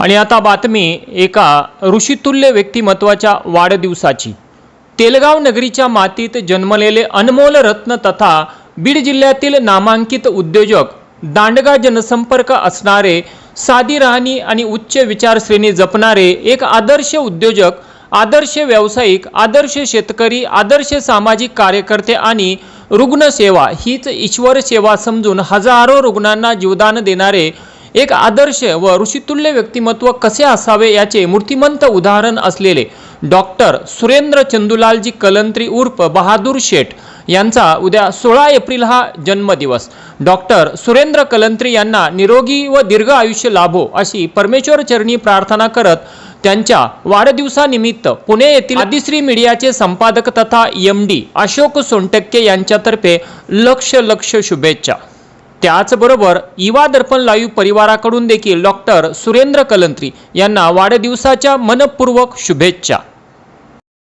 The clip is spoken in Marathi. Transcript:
आणि आता बातमी एका ऋषितुल्य व्यक्तिमत्वाच्या वाढदिवसाची. तेलगाव नगरीच्या मातीत जन्मलेले अनमोल रत्न तथा बीड जिल्ह्यातील नामांकित उद्योजक दांडगा जनसंपर्क असणारे साधी राहणी आणि उच्च विचारश्रेणी जपणारे एक आदर्श उद्योजक आदर्श व्यावसायिक आदर्श शेतकरी आदर्श सामाजिक कार्यकर्ते आणि रुग्णसेवा हीच ईश्वर सेवा समजून हजारो रुग्णांना जीवदान देणारे एक आदर्श व ऋषितुल्य व्यक्तिमत्व कसे असावे याचे मूर्तिमंत उदाहरण असलेले डॉक्टर सुरेंद्र चंदुलालजी कलंत्री उर्फ बहादूर शेठ यांचा उद्या सोळा एप्रिल हा जन्मदिवस. डॉक्टर सुरेंद्र कलंत्री यांना निरोगी व दीर्घ आयुष्य लाभो अशी परमेश्वर चरणी प्रार्थना करत त्यांच्या वाढदिवसानिमित्त पुणे येथील आदिश्री मीडियाचे संपादक तथा एम डी अशोक सोनटक्के यांच्यातर्फे लक्ष लक्ष शुभेच्छा. त्याचबरोबर इवा दर्पण लाईव्ह परिवाराकडून देखील डॉक्टर सुरेंद्र कलंत्री यांना वाढदिवसाच्या मनपूर्वक शुभेच्छा.